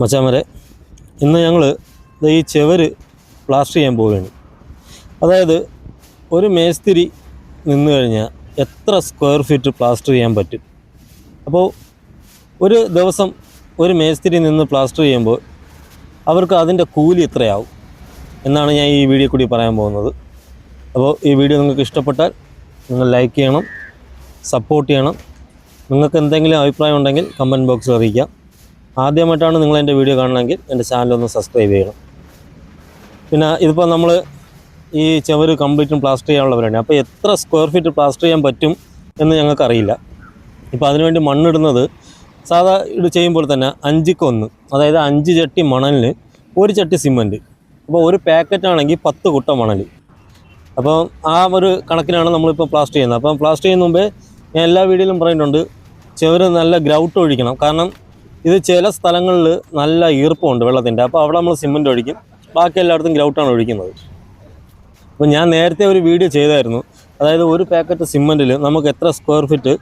മച്ചാമരെ ഇന്ന് ഞങ്ങൾ ഈ ചെവര് പ്ലാസ്റ്റർ ചെയ്യാൻ പോവുകയാണ്. അതായത് ഒരു മേസ്തിരി നിന്ന് കഴിഞ്ഞാൽ എത്ര സ്ക്വയർ ഫീറ്റ് പ്ലാസ്റ്റർ ചെയ്യാൻ പറ്റും? അപ്പോൾ ഒരു ദിവസം ഒരു മേസ്തിരി നിന്ന് പ്ലാസ്റ്റർ ചെയ്യുമ്പോൾ അവർക്ക് അതിന്റെ കൂലി എത്രയാവും എന്നാണ് ഞാൻ ഈ വീഡിയോ കൂടി പറയാൻ പോകുന്നത്. അപ്പോൾ ഈ വീഡിയോ നിങ്ങൾക്ക് ഇഷ്ടപ്പെട്ടാൽ നിങ്ങൾ ലൈക്ക് ചെയ്യണം സപ്പോർട്ട് ചെയ്യണം. നിങ്ങൾക്ക് എന്തെങ്കിലും അഭിപ്രായം ഉണ്ടെങ്കിൽ കമന്റ് ബോക്സിൽ അറിയിക്കാം. ആദ്യമായിട്ടാണ് നിങ്ങൾ എന്റെ വീഡിയോ കാണണമെങ്കിൽ എന്റെ ചാനൽ ഒന്ന് സബ്സ്ക്രൈബ് ചെയ്യണം. പിന്നെ ഇതിപ്പോൾ നമ്മൾ ഈ ചുവര് കംപ്ലീറ്റും പ്ലാസ്റ്റർ ചെയ്യാനുള്ളവരാണ്. അപ്പോൾ എത്ര സ്ക്വയർ ഫീറ്റ് പ്ലാസ്റ്റർ ചെയ്യാൻ പറ്റും എന്ന് ഞങ്ങൾക്കറിയില്ല. ഇപ്പോൾ അതിനുവേണ്ടി മണ്ണിടുന്നത് സാധാ ഇത് ചെയ്യുമ്പോൾ തന്നെ അഞ്ചിക്കൊന്ന് അതായത് അഞ്ച് ചട്ടി മണലിന് ഒരു ചട്ടി സിമന്റ് അപ്പോൾ ഒരു പാക്കറ്റ് ആണെങ്കിൽ പത്ത് കുട്ട മണൽ അപ്പോൾ ആ ഒരു കണക്കിനാണ് നമ്മളിപ്പോൾ പ്ലാസ്റ്റർ ചെയ്യുന്നത്. അപ്പം പ്ലാസ്റ്റർ ചെയ്യുന്ന മുമ്പേ ഞാൻ എല്ലാ വീഡിയോയിലും പറഞ്ഞിട്ടുണ്ട് ചെവർ നല്ല ഗ്രൗട്ട് ഒഴിക്കണം. കാരണം ഇത് ചില സ്ഥലങ്ങളിൽ നല്ല ഈർപ്പമുണ്ട് വെള്ളത്തിന്റെ. അപ്പോൾ അവിടെ നമ്മൾ സിമന്റ് ഒഴിക്കും. ബാക്കി എല്ലായിടത്തും ഗ്രൗട്ടാണ് ഒഴിക്കുന്നത്. അപ്പോൾ ഞാൻ നേരത്തെ ഒരു വീഡിയോ ചെയ്തായിരുന്നു. അതായത് ഒരു പാക്കറ്റ് സിമന്റിൽ നമുക്ക് എത്ര സ്ക്വയർ ഫീറ്റ്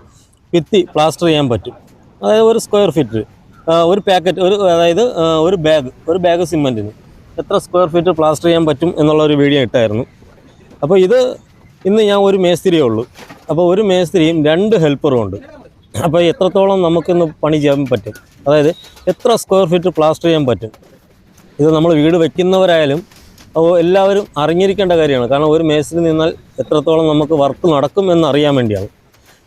പിത്തി പ്ലാസ്റ്റർ ചെയ്യാൻ പറ്റും. അതായത് ഒരു സ്ക്വയർ ഫീറ്റ് ഒരു പാക്കറ്റ് ഒരു അതായത് ഒരു ബാഗ് ഒരു ബാഗ് സിമന്റിന് എത്ര സ്ക്വയർ ഫീറ്റ് പ്ലാസ്റ്റർ ചെയ്യാൻ പറ്റും എന്നുള്ള ഒരു വീഡിയോ ഇട്ടായിരുന്നു. അപ്പോൾ ഇത് ഇന്ന് ഞാൻ ഒരു മേസ്തിരിയേ ഉള്ളൂ. അപ്പോൾ ഒരു മേസ്തിരിയും രണ്ട് ഹെൽപ്പറും ഉണ്ട്. അപ്പോൾ എത്രത്തോളം നമുക്കിന്ന് പണി ചെയ്യാൻ പറ്റും? അതായത് എത്ര സ്ക്വയർ ഫീറ്റ് പ്ലാസ്റ്റർ ചെയ്യാൻ പറ്റും? ഇത് നമ്മൾ വീട് വയ്ക്കുന്നവരായാലും എല്ലാവരും അറിഞ്ഞിരിക്കേണ്ട കാര്യമാണ്. കാരണം ഒരു മേസിൽ നിന്നാൽ എത്രത്തോളം നമുക്ക് വർക്ക് നടക്കും എന്ന് അറിയാൻ വേണ്ടിയാണ്.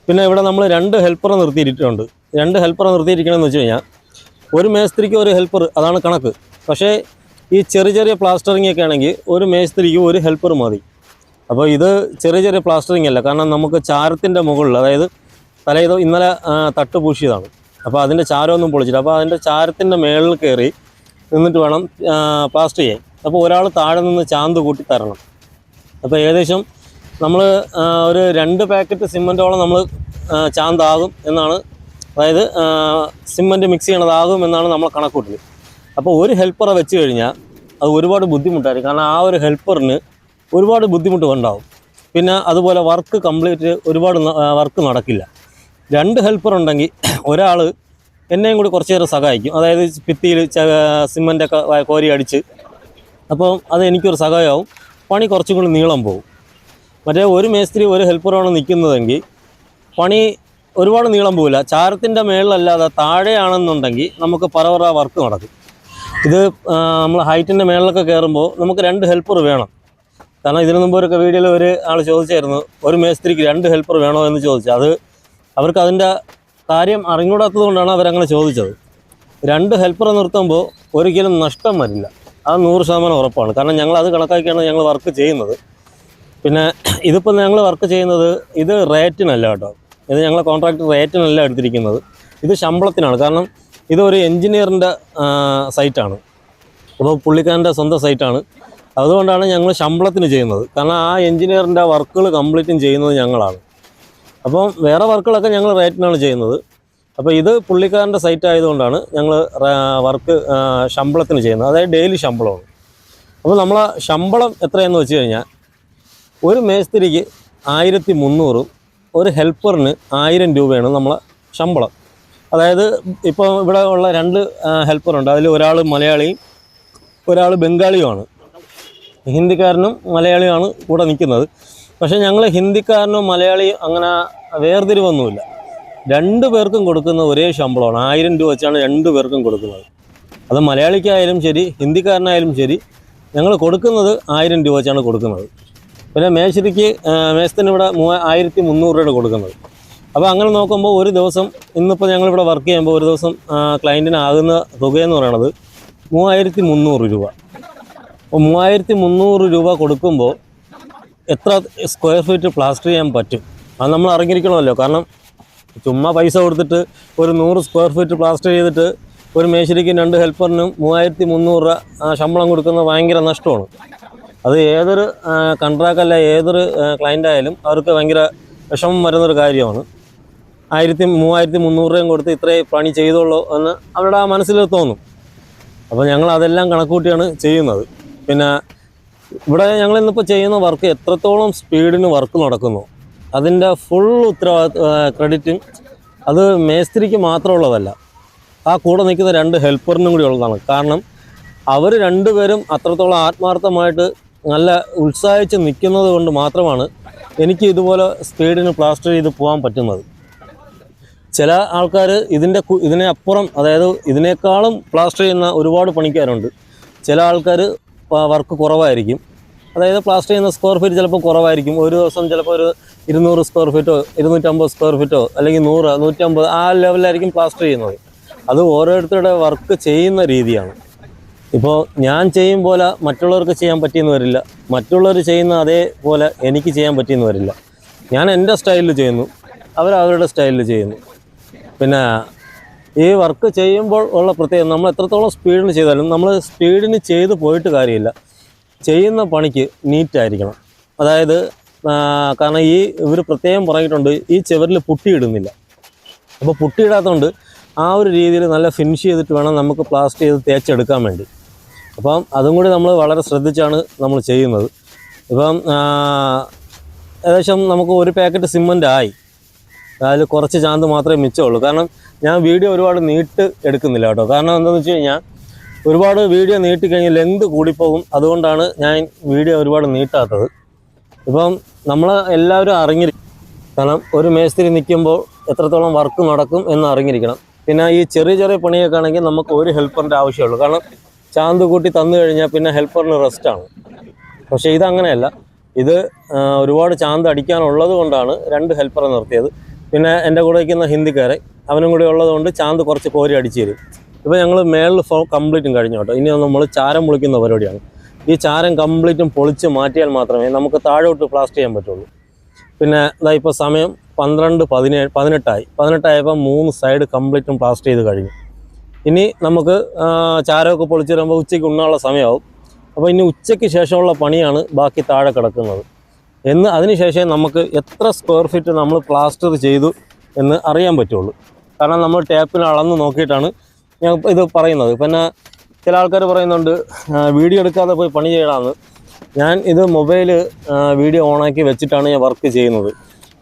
പിന്നെ ഇവിടെ നമ്മൾ രണ്ട് ഹെൽപ്പറെ നിർത്തിയിട്ടുണ്ട്. രണ്ട് ഹെൽപ്പറെ നിർത്തിയിരിക്കണമെന്ന് വെച്ച് കഴിഞ്ഞാൽ ഒരു മേസ്ത്രിക്ക് ഒരു ഹെൽപ്പർ അതാണ് കണക്ക്. പക്ഷേ ഈ ചെറിയ ചെറിയ പ്ലാസ്റ്ററിംഗ് ഒക്കെ ആണെങ്കിൽ ഒരു മേസ്ത്രിക്ക് ഒരു ഹെൽപ്പർ മതി. അപ്പോൾ ഇത് ചെറിയ ചെറിയ പ്ലാസ്റ്ററിംഗ് അല്ല. കാരണം നമുക്ക് ചാരത്തിന്റെ മുകളിൽ അതായത് തലേതോ ഇന്നലെ ആ, തട്ട് പൂശിയതാണ്. അപ്പോൾ അതിന്റെ ചാരമൊന്നും പൊളിച്ചില്ല. അപ്പോൾ അതിന്റെ ചാരത്തിന്റെ മേളിൽ കയറി നിന്നിട്ട് വേണം പാസ്റ്റ് ചെയ്യാൻ. അപ്പോൾ ഒരാൾ താഴെ നിന്ന് ചാന്ത് കൂട്ടി തരണം. അപ്പോൾ ഏകദേശം നമ്മൾ ഒരു രണ്ട് പാക്കറ്റ് സിമന്റോളം നമ്മൾ ചാന്താകും എന്നാണ്. അതായത് സിമന്റ് മിക്സ് ചെയ്യണതാകും എന്നാണ് നമ്മൾ കണക്കൂട്ടൽ അപ്പോൾ ഒരു ഹെൽപ്പറെ വെച്ച് കഴിഞ്ഞാൽ അത് ഒരുപാട് ബുദ്ധിമുട്ടായിരിക്കും. കാരണം ആ ഒരു ഹെൽപ്പറിന് ഒരുപാട് ബുദ്ധിമുട്ട് ഉണ്ടാവും. പിന്നെ അതുപോലെ വർക്ക് കംപ്ലീറ്റ് ഒരുപാട് വർക്ക് നടക്കില്ല. രണ്ട് ഹെൽപ്പർ ഉണ്ടെങ്കിൽ ഒരാൾ എന്നെയും കൂടി കുറച്ച് നേരം സഹായിക്കും. അതായത് ഭിത്തിയിൽ സിമന്റൊക്കെ കോരി അടിച്ച്. അപ്പോൾ അത് എനിക്കൊരു സഹായമാവും. പണി കുറച്ചും കൂടി നീളം പോകും മറ്റേ ഒരു മേസ്ത്രി ഒരു ഹെൽപ്പറാണ് നിൽക്കുന്നതെങ്കിൽ പണി ഒരുപാട് നീളം പോവില്ല. ചാരത്തിന്റെ മേളിലല്ലാതെ താഴെയാണെന്നുണ്ടെങ്കിൽ നമുക്ക് പരവറ വർക്ക് നടക്കും. ഇത് നമ്മൾ ഹൈറ്റിന്റെ മേളിലൊക്കെ കയറുമ്പോൾ നമുക്ക് രണ്ട് ഹെൽപ്പർ വേണം. കാരണം ഇതിനു മുമ്പ് ഒരു വീഡിയോയിൽ ഒരു ആൾ ചോദിച്ചായിരുന്നു ഒരു മേസ്ത്രിക്ക് രണ്ട് ഹെൽപ്പർ വേണോ എന്ന് ചോദിച്ചു. അത് അവർക്ക് അതിന്റെ കാര്യം അറിഞ്ഞൂടാത്തത് കൊണ്ടാണ് അവരങ്ങനെ ചോദിച്ചത്. രണ്ട് ഹെൽപ്പറെ നിർത്തുമ്പോൾ ഒരിക്കലും നഷ്ടം വരില്ല. അത് നൂറ് ശതമാനം ഉറപ്പാണ്. കാരണം ഞങ്ങൾ അത് കണക്കാക്കിയാണ് ഞങ്ങൾ വർക്ക് ചെയ്യുന്നത്. പിന്നെ ഇതിപ്പോൾ ഞങ്ങൾ വർക്ക് ചെയ്യുന്നത് ഇത് റേറ്റിനല്ല കേട്ടോ. ഇത് ഞങ്ങളെ കോൺട്രാക്ട് റേറ്റിനല്ല എടുത്തിരിക്കുന്നത്. ഇത് ശമ്പളത്തിനാണ്. കാരണം ഇതൊരു എൻജിനീയറിന്റെ സൈറ്റാണ്. അപ്പോൾ പുള്ളിക്കാരന്റെ സ്വന്തം സൈറ്റാണ്. അതുകൊണ്ടാണ് ഞങ്ങൾ ശമ്പളത്തിന് ചെയ്യുന്നത്. കാരണം ആ എൻജിനീയറിന്റെ വർക്കുകൾ കംപ്ലീറ്റും ചെയ്യുന്നത് ഞങ്ങളാണ്. അപ്പം വേറെ വർക്കുകളൊക്കെ ഞങ്ങൾ റേറ്റിനാണ് ചെയ്യുന്നത്. അപ്പോൾ ഇത് പുള്ളിക്കാരന്റെ സൈറ്റ് ആയതുകൊണ്ടാണ് ഞങ്ങൾ വർക്ക് ശമ്പളത്തിന് ചെയ്യുന്നത്. അതായത് ഡെയിലി ശമ്പളമാണ്. അപ്പോൾ നമ്മളെ ശമ്പളം എത്രയെന്ന് വെച്ച് കഴിഞ്ഞാൽ ഒരു മേസ്തിരിക്ക് ആയിരത്തി മുന്നൂറും ഒരു ഹെൽപ്പറിന് ആയിരം രൂപയാണ് നമ്മളെ ശമ്പളം. അതായത് ഇപ്പോൾ ഇവിടെ ഉള്ള രണ്ട് ഹെൽപ്പറുണ്ട്. അതിൽ ഒരാൾ മലയാളിയും ഒരാൾ ബംഗാളിയുമാണ്. ഹിന്ദിക്കാരനും മലയാളിയുമാണ് കൂടെ നിൽക്കുന്നത്. പക്ഷേ ഞങ്ങൾ ഹിന്ദിക്കാരനോ മലയാളിയും അങ്ങനെ വേർതിരിവൊന്നുമില്ല. രണ്ടു പേർക്കും കൊടുക്കുന്ന ഒരേ ശമ്പളമാണ്. ആയിരം രൂപ വെച്ചാണ് രണ്ടു പേർക്കും കൊടുക്കുന്നത്. അത് മലയാളിക്കായാലും ശരി ഹിന്ദിക്കാരനായാലും ശരി ഞങ്ങൾ കൊടുക്കുന്നത് ആയിരം രൂപ വെച്ചാണ് കൊടുക്കുന്നത്. പിന്നെ മേശരിക്ക് മേശത്തിന് ഇവിടെ മൂവ ആയിരത്തി മുന്നൂറ് രൂപയാണ് കൊടുക്കുന്നത്. അപ്പോൾ അങ്ങനെ നോക്കുമ്പോൾ ഒരു ദിവസം ഇന്നിപ്പോൾ ഞങ്ങളിവിടെ വർക്ക് ചെയ്യുമ്പോൾ ഒരു ദിവസം ക്ലയന്റിനാകുന്ന തുകയെന്ന് പറയണത് മൂവായിരത്തി മുന്നൂറ് രൂപ. അപ്പോൾ മൂവായിരത്തി മുന്നൂറ് രൂപ കൊടുക്കുമ്പോൾ എത്ര സ്ക്വയർ ഫീറ്റ് പ്ലാസ്റ്റർ ചെയ്യാൻ പറ്റും? അത് നമ്മൾ അറിഞ്ഞിരിക്കണമല്ലോ. കാരണം ചുമ്മാ പൈസ കൊടുത്തിട്ട് ഒരു നൂറ് സ്ക്വയർ ഫീറ്റ് പ്ലാസ്റ്റർ ചെയ്തിട്ട് ഒരു മേശരിക്കും രണ്ട് ഹെൽപ്പറിനും മൂവായിരത്തി മുന്നൂറ് രൂപ ശമ്പളം കൊടുക്കുന്നത് ഭയങ്കര നഷ്ടമാണ്. അത് ഏതൊരു കൺട്രാക്ട് അല്ല ഏതൊരു ക്ലയന്റ് ആയാലും അവർക്ക് ഭയങ്കര വിഷമം വരുന്നൊരു കാര്യമാണ്. ആയിരത്തി മൂവായിരത്തി മുന്നൂറ് രൂപയും കൊടുത്ത് ഇത്രയും പണി ചെയ്തോളൂ എന്ന് അവരുടെ ആ മനസ്സിൽ തോന്നും. അപ്പോൾ ഞങ്ങൾ അതെല്ലാം കണക്കൂട്ടിയാണ് ചെയ്യുന്നത്. പിന്നെ ഇവിടെ ഞങ്ങൾ ഇന്നിപ്പോൾ ചെയ്യുന്ന വർക്ക് എത്രത്തോളം സ്പീഡിന് വർക്ക് നടക്കുന്നു. അതിന്റെ ഫുൾ ഉത്തരവാദിത്വ ക്രെഡിറ്റും അത് മേസ്ത്രിക്ക് മാത്രമുള്ളതല്ല. ആ കൂടെ നിൽക്കുന്ന രണ്ട് ഹെൽപ്പറിനും കൂടി ഉള്ളതാണ്. കാരണം അവർ രണ്ടുപേരും അത്രത്തോളം ആത്മാർത്ഥമായിട്ട് നല്ല ഉത്സാഹിച്ച് നിൽക്കുന്നത് കൊണ്ട് മാത്രമാണ് എനിക്ക് ഇതുപോലെ സ്പീഡിന് പ്ലാസ്റ്റർ ചെയ്ത് പോകാൻ പറ്റുന്നത്. ചില ആൾക്കാർ ഇതിന്റെ ഇതിനെ അപ്പുറം അതായത് ഇതിനേക്കാളും പ്ലാസ്റ്റർ ചെയ്യുന്ന ഒരുപാട് പണിക്കാരുണ്ട്. ചില ആൾക്കാർ വർക്ക് കുറവായിരിക്കും. അതായത് പ്ലാസ്റ്റർ ചെയ്യുന്ന സ്ക്വയർ ഫീറ്റ് ചിലപ്പോൾ കുറവായിരിക്കും. ഒരു ദിവസം ചിലപ്പോൾ ഒരു ഇരുന്നൂറ് സ്ക്വയർ ഫീറ്റോ ഇരുന്നൂറ്റമ്പത് സ്ക്വയർ ഫീറ്റോ അല്ലെങ്കിൽ നൂറ് നൂറ്റമ്പത് ആ ലെവലിലായിരിക്കും പ്ലാസ്റ്റർ ചെയ്യുന്നത്. അത് ഓരോരുത്തരുടെ വർക്ക് ചെയ്യുന്ന രീതിയാണ്. ഇപ്പോൾ ഞാൻ ചെയ്യും പോലെ മറ്റുള്ളവർക്ക് ചെയ്യാൻ പറ്റിയെന്ന് വരില്ല. മറ്റുള്ളവർ ചെയ്യുന്ന അതേപോലെ എനിക്ക് ചെയ്യാൻ പറ്റിയെന്ന് വരില്ല. ഞാൻ എന്റെ സ്റ്റൈലിൽ ചെയ്യുന്നു. അവർ അവരുടെ സ്റ്റൈലിൽ ചെയ്യുന്നു. പിന്നെ ഈ വർക്ക് ചെയ്യുമ്പോൾ ഉള്ള പ്രത്യേകത നമ്മൾ എത്രത്തോളം സ്പീഡിന് ചെയ്താലും നമ്മൾ സ്പീഡിന് ചെയ്ത് പോയിട്ട് കാര്യമില്ല. ചെയ്യുന്ന പണിക്ക് നീറ്റായിരിക്കണം അതായത് കാരണം ഈ ഇവർ പ്രത്യേകം പറഞ്ഞിട്ടുണ്ട് ഈ ചുവരിൽ പുട്ടിയിടുന്നില്ല അപ്പോൾ പുട്ടിയിടാത്തതുകൊണ്ട് ആ ഒരു രീതിയിൽ നല്ല ഫിനിഷ് ചെയ്തിട്ട് വേണം നമുക്ക് പ്ലാസ്റ്റർ ചെയ്ത് തേച്ചെടുക്കാൻ വേണ്ടി. അപ്പം അതും കൂടി നമ്മൾ വളരെ ശ്രദ്ധിച്ചാണ് നമ്മൾ ചെയ്യുന്നത്. ഇപ്പം ഏകദേശം നമുക്ക് ഒരു പാക്കറ്റ് സിമന്റ് ആയി. അതിൽ കുറച്ച് ചാന്ത് മാത്രമേ മിച്ചമുള്ളൂ കാരണം ഞാൻ വീഡിയോ ഒരുപാട് നീട്ട് എടുക്കുന്നില്ല കേട്ടോ. കാരണം എന്താണെന്ന് വെച്ച് കഴിഞ്ഞാൽ ഒരുപാട് വീഡിയോ നീട്ടിക്കഴിഞ്ഞാൽ ലെങ്ത് കൂടിപ്പോകും. അതുകൊണ്ടാണ് ഞാൻ വീഡിയോ ഒരുപാട് നീട്ടാത്തത്. ഇപ്പം നമ്മൾ എല്ലാവരും അറിഞ്ഞിരിക്കും കാരണം ഒരു മേസ്തിരി നിൽക്കുമ്പോൾ എത്രത്തോളം വർക്ക് നടക്കും എന്ന് അറിഞ്ഞിരിക്കണം. പിന്നെ ഈ ചെറിയ ചെറിയ പണിയൊക്കെ ആണെങ്കിൽ നമുക്ക് ഒരു ഹെൽപ്പറിന്റെ ആവശ്യമുള്ളൂ. കാരണം ചാന്ത് കൂട്ടി തന്നു കഴിഞ്ഞാൽ പിന്നെ ഹെൽപ്പറിന് റെസ്റ്റാണ് പക്ഷേ ഇതങ്ങനെയല്ല ഇത് ഒരുപാട് ചാന്ത് അടിക്കാനുള്ളത് കൊണ്ടാണ് രണ്ട് ഹെൽപ്പറെ നിർത്തിയത്. പിന്നെ എന്റെ കൂടെ നിൽക്കുന്ന ഹിന്ദിക്കാരെ അവനും കൂടി ഉള്ളതുകൊണ്ട് ചാന്ത് കുറച്ച് കോരി അടിച്ചു തരും. ഇപ്പോൾ ഞങ്ങൾ മേളിൽ ഫോ കംപ്ലീറ്റും കഴിഞ്ഞു കേട്ടോ. ഇനി നമ്മൾ ചാരം പൊളിക്കുന്ന പരിപാടിയാണ്. ഈ ചാരം കംപ്ലീറ്റും പൊളിച്ച് മാറ്റിയാൽ മാത്രമേ നമുക്ക് താഴോട്ട് പ്ലാസ്റ്റ് ചെയ്യാൻ പറ്റുള്ളൂ. പിന്നെ ഇതാ ഇപ്പോൾ സമയം പന്ത്രണ്ട് പതിനേഴ് പതിനെട്ടായി. പതിനെട്ടായപ്പോൾ മൂന്ന് സൈഡ് കംപ്ലീറ്റും പ്ലാസ്റ്റ് ചെയ്ത് കഴിഞ്ഞു. ഇനി നമുക്ക് ചാരമൊക്കെ പൊളിച്ച് വരുമ്പോൾ ഉച്ചയ്ക്ക് ഉണ്ണാനുള്ള സമയമാവും. അപ്പോൾ ഇനി ഉച്ചയ്ക്ക് ശേഷമുള്ള പണിയാണ് ബാക്കി താഴെ കിടക്കുന്നത്. എന്ന് അതിനുശേഷം നമുക്ക് എത്ര സ്ക്വയർ ഫീറ്റ് നമ്മൾ പ്ലാസ്റ്റർ ചെയ്തു എന്ന് അറിയാൻ പറ്റുള്ളൂ. കാരണം നമ്മൾ ടാപ്പിന് അളന്ന് നോക്കിയിട്ടാണ് ഞാൻ ഇത് പറയുന്നത്. പിന്നെ ചില ആൾക്കാർ പറയുന്നുണ്ട് വീഡിയോ എടുക്കാതെ പോയി പണി ചെയ്യണമെന്ന് ഞാൻ ഇത് മൊബൈൽ വീഡിയോ ഓണാക്കി വെച്ചിട്ടാണ് ഞാൻ വർക്ക് ചെയ്യുന്നത്.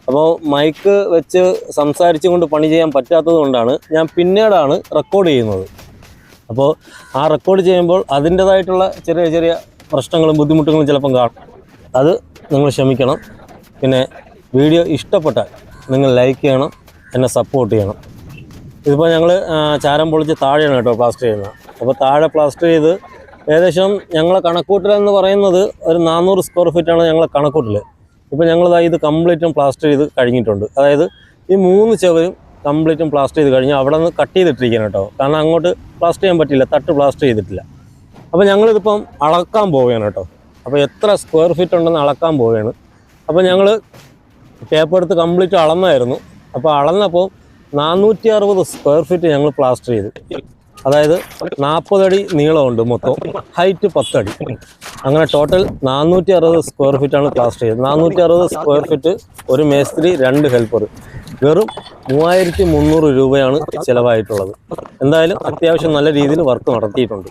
അപ്പോൾ മൈക്ക് വെച്ച് സംസാരിച്ചുകൊണ്ട് പണി ചെയ്യാൻ പറ്റാത്തത് കൊണ്ടാണ് ഞാൻ പിന്നീടാണ് റെക്കോർഡ് ചെയ്യുന്നത്. അപ്പോൾ ആ റെക്കോർഡ് ചെയ്യുമ്പോൾ അതിന്റേതായിട്ടുള്ള ചെറിയ ചെറിയ പ്രശ്നങ്ങളും ബുദ്ധിമുട്ടുകളും ചിലപ്പം കാണും. അത് നിങ്ങൾ ക്ഷമിക്കണം. പിന്നെ വീഡിയോ ഇഷ്ടപ്പെട്ടാൽ നിങ്ങൾ ലൈക്ക് ചെയ്യണം എന്നെ സപ്പോർട്ട് ചെയ്യണം. ഇതിപ്പോൾ ഞങ്ങൾ ചാരം പൊളിച്ച് താഴെയാണ് കേട്ടോ പ്ലാസ്റ്റർ ചെയ്യുന്നത്. അപ്പോൾ താഴെ പ്ലാസ്റ്റർ ചെയ്ത് ഏകദേശം ഞങ്ങളെ കണക്കൂട്ടൽ എന്ന് പറയുന്നത് ഒരു നാനൂറ് സ്ക്വയർ ഫീറ്റാണ് ഞങ്ങളെ കണക്കൂട്ടൽ ഇപ്പോൾ ഞങ്ങൾ ഇത് കംപ്ലീറ്റും പ്ലാസ്റ്റർ ചെയ്ത് കഴിഞ്ഞിട്ടുണ്ട്. അതായത് ഈ മൂന്ന് ചെവരും കംപ്ലീറ്റും പ്ലാസ്റ്റർ ചെയ്ത് കഴിഞ്ഞാൽ അവിടെ നിന്ന് കട്ട് ചെയ്തിട്ടിരിക്കണം കേട്ടോ. കാരണം അങ്ങോട്ട് പ്ലാസ്റ്റർ ചെയ്യാൻ പറ്റില്ല തട്ട് പ്ലാസ്റ്റർ ചെയ്തിട്ടില്ല. അപ്പോൾ ഞങ്ങളിതിപ്പം അളക്കാൻ പോവുകയാണ് കേട്ടോ. അപ്പോൾ എത്ര സ്ക്വയർ ഫീറ്റ് ഉണ്ടെന്ന് അളക്കാൻ പോവുകയാണ്. അപ്പോൾ ഞങ്ങൾ പേപ്പർ എടുത്ത് കംപ്ലീറ്റ് അളന്നായിരുന്നു. അപ്പോൾ അളന്നപ്പോൾ നാനൂറ്റി അറുപത് സ്ക്വയർ ഫീറ്റ് ഞങ്ങൾ പ്ലാസ്റ്റർ ചെയ്തു. അതായത് നാൽപ്പതടി നീളമുണ്ട് മൊത്തം. ഹൈറ്റ് പത്തടി. അങ്ങനെ ടോട്ടൽ നാനൂറ്റി അറുപത് സ്ക്വയർ ഫീറ്റാണ് പ്ലാസ്റ്റർ ചെയ്തത്. നാനൂറ്റി അറുപത് സ്ക്വയർ ഫീറ്റ് ഒരു മേസ്ത്രി രണ്ട് ഹെൽപ്പർ വെറും മൂവായിരത്തി മുന്നൂറ് രൂപയാണ് ചിലവായിട്ടുള്ളത്. എന്തായാലും അത്യാവശ്യം നല്ല രീതിയിൽ വർക്ക് നടത്തിയിട്ടുണ്ട്.